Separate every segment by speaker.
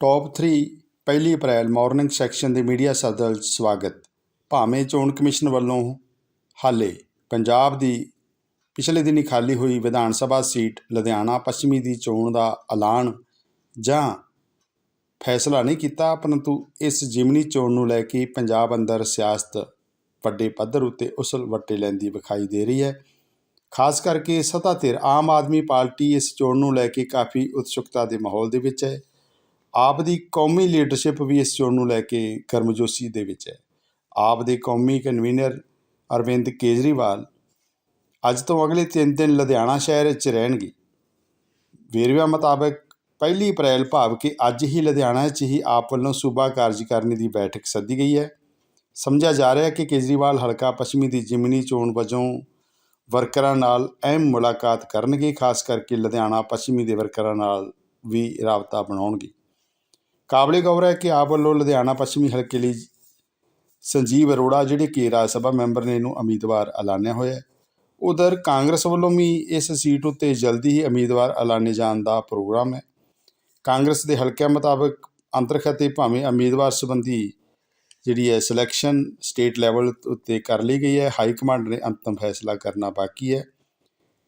Speaker 1: Top 3 ਪਹਿਲੀ ਅਪ੍ਰੈਲ morning section ਦੇ media ਸਦਲ 'ਚ ਸਵਾਗਤ। ਭਾਵੇਂ ਚੋਣ ਕਮਿਸ਼ਨ ਵੱਲੋਂ ਹਾਲੇ ਪੰਜਾਬ ਦੀ ਪਿਛਲੇ ਦਿਨੀ ਖਾਲੀ ਹੋਈ ਵਿਧਾਨ ਸਭਾ ਸੀਟ ਲੁਧਿਆਣਾ ਪੱਛਮੀ ਦੀ ਚੋਣ ਦਾ ਐਲਾਨ ਜਾਂ ਫੈਸਲਾ ਨਹੀਂ ਕੀਤਾ, ਪਰੰਤੂ ਇਸ ਜਿਮਨੀ ਚੋਣ ਨੂੰ ਲੈ ਕੇ ਪੰਜਾਬ ਅੰਦਰ ਸਿਆਸਤ ਵੱਡੇ ਪੱਧਰ ਉੱਤੇ ਉਸਲ ਵੱਟੇ ਲੈਂਦੀ ਵਿਖਾਈ ਦੇ ਰਹੀ ਹੈ। ਖਾਸ ਕਰਕੇ ਸੱਤਾ ਧਿਰ ਆਮ ਆਦਮੀ ਪਾਰਟੀ ਇਸ ਚੋਣ ਨੂੰ ਲੈ ਕੇ ਕਾਫੀ ਉਤਸੁਕਤਾ ਦੇ ਮਾਹੌਲ ਦੇ ਵਿੱਚ ਹੈ। ਆਪ ਦੀ ਕੌਮੀ ਲੀਡਰਸ਼ਿਪ ਵੀ ਇਸ ਚੋਣ ਨੂੰ ਲੈ ਕੇ ਗਰਮਜੋਸ਼ੀ ਦੇ ਵਿੱਚ ਹੈ। ਆਪ ਦੇ ਕੌਮੀ ਕਨਵੀਨਰ ਅਰਵਿੰਦ ਕੇਜਰੀਵਾਲ ਅੱਜ ਤੋਂ ਅਗਲੇ 3 ਦਿਨ ਲੁਧਿਆਣਾ ਸ਼ਹਿਰ ਵਿੱਚ ਰਹਿਣਗੇ। ਵੇਰਵਿਆਂ ਮੁਤਾਬਕ ਪਹਿਲੀ ਅਪ੍ਰੈਲ ਭਾਵ ਕਿ ਅੱਜ ਹੀ ਲੁਧਿਆਣਾ ਵਿੱਚ ਹੀ ਆਪ ਵੱਲੋਂ ਸੂਬਾ ਕਾਰਜਕਾਰਨੀ ਦੀ ਬੈਠਕ ਸੱਦੀ ਗਈ ਹੈ। ਸਮਝਿਆ ਜਾ ਰਿਹਾ ਹੈ ਕਿ ਕੇਜਰੀਵਾਲ ਹਲਕਾ ਪੱਛਮੀ ਦੀ ਜਿਮਨੀ ਚੋਣ ਵਜੋਂ ਵਰਕਰਾਂ ਨਾਲ ਅਹਿਮ ਮੁਲਾਕਾਤ ਕਰਨਗੇ, ਖਾਸ ਕਰਕੇ ਲੁਧਿਆਣਾ ਪੱਛਮੀ ਦੇ ਵਰਕਰਾਂ ਨਾਲ ਵੀ ਰਾਬਤਾ ਬਣਾਉਣਗੇ। ਕਾਬਲੇ ਗੌਰ ਹੈ ਕਿ ਆਪ ਵੱਲੋਂ ਲੁਧਿਆਣਾ ਪੱਛਮੀ ਹਲਕੇ ਲਈ ਸੰਜੀਵ ਅਰੋੜਾ, ਜਿਹੜੇ ਕਿ ਰਾਜ ਸਭਾ ਮੈਂਬਰ ਨੇ ਇਹਨੂੰ ਉਮੀਦਵਾਰ ਐਲਾਨਿਆ ਹੋਇਆ ਹੈ। ਉਧਰ ਕਾਂਗਰਸ ਵੱਲੋਂ ਵੀ ਇਸ ਸੀਟ ਉੱਤੇ ਜਲਦੀ ਹੀ ਉਮੀਦਵਾਰ ਐਲਾਨੇ ਜਾਣ ਦਾ ਪ੍ਰੋਗਰਾਮ ਹੈ। ਕਾਂਗਰਸ ਦੇ ਹਲਕਿਆਂ ਮੁਤਾਬਕ ਅੰਤਰਖਤੇ ਭਾਵੇਂ ਉਮੀਦਵਾਰ ਸੰਬੰਧੀ ਜਿਹੜੀ ਹੈ ਸਿਲੈਕਸ਼ਨ ਸਟੇਟ ਲੈਵਲ ਉੱਤੇ ਕਰ ਲਈ ਗਈ ਹੈ। ਹਾਈ ਕਮਾਂਡ ਨੇ ਅੰਤਮ ਫੈਸਲਾ ਕਰਨਾ ਬਾਕੀ ਹੈ।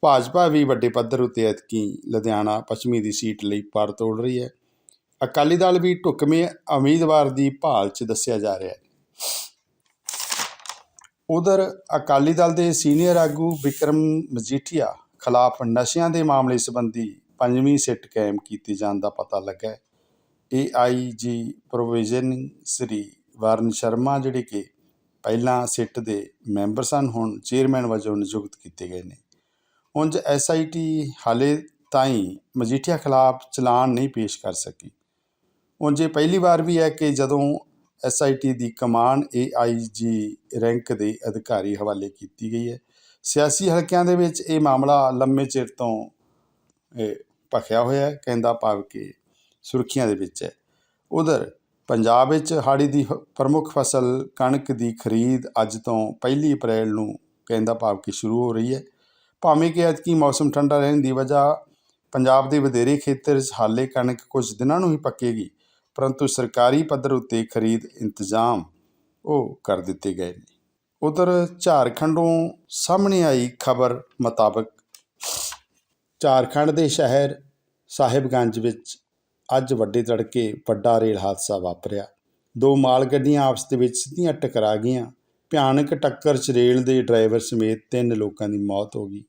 Speaker 1: ਭਾਜਪਾ ਵੀ ਵੱਡੇ ਪੱਧਰ ਉੱਤੇ ਐਤਕੀ ਲੁਧਿਆਣਾ ਪੱਛਮੀ ਦੀ ਸੀਟ ਲਈ ਪਰ ਤੋੜ ਰਹੀ ਹੈ। ਅਕਾਲੀ ਦਲ ਵੀ ਢੁਕਵੇਂ ਉਮੀਦਵਾਰ ਦੀ ਭਾਲ 'ਚ ਦੱਸਿਆ ਜਾ ਰਿਹਾ ਹੈ। ਉਧਰ ਅਕਾਲੀ ਦਲ ਦੇ ਸੀਨੀਅਰ ਆਗੂ ਵਿਕਰਮ ਮਜੀਠੀਆ ਖਿਲਾਫ ਨਸ਼ਿਆਂ ਦੇ ਮਾਮਲੇ ਸੰਬੰਧੀ ਪੰਜਵੀਂ ਸਿੱਟ ਕਾਇਮ ਕੀਤੇ ਜਾਣ ਦਾ ਪਤਾ ਲੱਗਾ ਹੈ। ਏਆਈਜੀ ਪ੍ਰੋਵੀਜ਼ਨਿੰਗ ਸ੍ਰੀ ਵਰਨ ਸ਼ਰਮਾ ਜਿਹੜੇ ਕਿ ਪਹਿਲਾਂ ਸਿੱਟ ਦੇ ਮੈਂਬਰ ਸਨ, ਹੁਣ ਚੇਅਰਮੈਨ ਵਜੋਂ ਨਿਯੁਕਤ ਕੀਤੇ ਗਏ ਨੇ। ਉਂਝ ਐਸਆਈਟੀ ਹਾਲੇ ਤਾਈਂ ਮਜੀਠੀਆ ਖਿਲਾਫ ਚਲਾਨ ਨਹੀਂ ਪੇਸ਼ ਕਰ ਸਕੀ। ਉਂਝ ਇਹ ਪਹਿਲੀ ਵਾਰ ਵੀ ਹੈ ਕਿ ਜਦੋਂ ਐਸਆਈਟੀ ਦੀ ਕਮਾਨ ਏਆਈਜੀ ਰੈਂਕ ਦੇ ਅਧਿਕਾਰੀ ਹਵਾਲੇ ਕੀਤੀ ਗਈ ਹੈ, ਸਿਆਸੀ ਹਲਕਿਆਂ ਦੇ ਵਿੱਚ ਇਹ ਮਾਮਲਾ ਲੰਮੇ ਚਿਰ ਤੋਂ ਭਖਿਆ ਹੋਇਆ ਹੈ, ਕਹਿੰਦਾ ਭਾਵ ਕਿ ਸੁਰਖੀਆਂ ਦੇ ਵਿੱਚ ਹੈ। ਉਧਰ ਪੰਜਾਬ ਵਿੱਚ ਹਾੜੀ ਦੀ ਫ- ਪ੍ਰਮੁੱਖ ਫਸਲ ਕਣਕ ਦੀ ਖਰੀਦ ਅੱਜ ਤੋਂ 1 ਅਪ੍ਰੈਲ ਨੂੰ ਕਹਿੰਦਾ ਭਾਵ ਕਿ ਸ਼ੁਰੂ ਹੋ ਰਹੀ ਹੈ। ਭਾਵੇਂ ਕਿ ਐਤਕੀ ਮੌਸਮ ਠੰਡਾ ਰਹਿਣ ਦੀ ਵਜ੍ਹਾ, ਪੰਜਾਬ ਦੇ ਵਧੇਰੇ ਖੇਤਰ 'ਚ ਹਾਲੇ ਕਣਕ ਕੁਝ ਦਿਨਾਂ ਨੂੰ ਹੀ ਪੱਕੇਗੀ। ਪਰੰਤੂ ਸਰਕਾਰੀ ਪੱਧਰ ਉੱਤੇ ਖਰੀਦ ਇੰਤਜ਼ਾਮ ਉਹ ਕਰ ਦਿੱਤੇ ਗਏ ਨੇ। ਉਧਰ ਝਾਰਖੰਡੋਂ ਸਾਹਮਣੇ ਆਈ ਖਬਰ ਮੁਤਾਬਕ ਝਾਰਖੰਡ ਦੇ ਸ਼ਹਿਰ ਸਾਹਿਬਗੰਜ ਵਿੱਚ ਅੱਜ ਵੱਡੇ ਤੜਕੇ ਵੱਡਾ ਰੇਲ ਹਾਦਸਾ ਵਾਪਰਿਆ। ਦੋ ਮਾਲ ਗੱਡੀਆਂ ਆਪਸ ਦੇ ਵਿੱਚ ਸਿੱਧੀਆਂ ਟਕਰਾ ਗਈਆਂ। ਭਿਆਨਕ ਟੱਕਰ 'ਚ ਰੇਲ ਦੇ ਡਰਾਈਵਰ ਸਮੇਤ ਤਿੰਨ ਲੋਕਾਂ ਦੀ ਮੌਤ ਹੋ ਗਈ।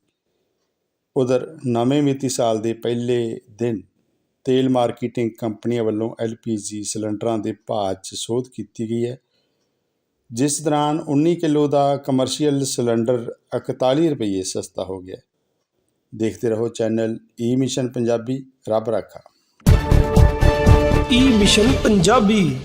Speaker 1: ਉਧਰ ਨਵੇਂ ਵਿੱਤੀ ਸਾਲ ਦੇ ਪਹਿਲੇ ਦਿਨ ਤੇਲ ਮਾਰਕੀਟਿੰਗ ਕੰਪਨੀਆਂ ਵੱਲੋਂ ਐਲਪੀਜੀ ਸਿਲੰਡਰਾਂ ਦੇ ਭਾਅ 'ਚ ਸੋਧ ਕੀਤੀ ਗਈ ਹੈ, ਜਿਸ ਦੌਰਾਨ 19 ਕਿਲੋ ਦਾ ਕਮਰਸ਼ੀਅਲ ਸਿਲੰਡਰ 41 ਰੁਪਏ ਸਸਤਾ ਹੋ ਗਿਆ ਦੇਖਦੇ ਰਹੋ ਚੈਨਲ ਈ ਮਿਸ਼ਨ ਪੰਜਾਬੀ ਰੱਬ ਰਾਖਾ।
Speaker 2: ਈ ਮਿਸ਼ਨ ਪੰਜਾਬੀ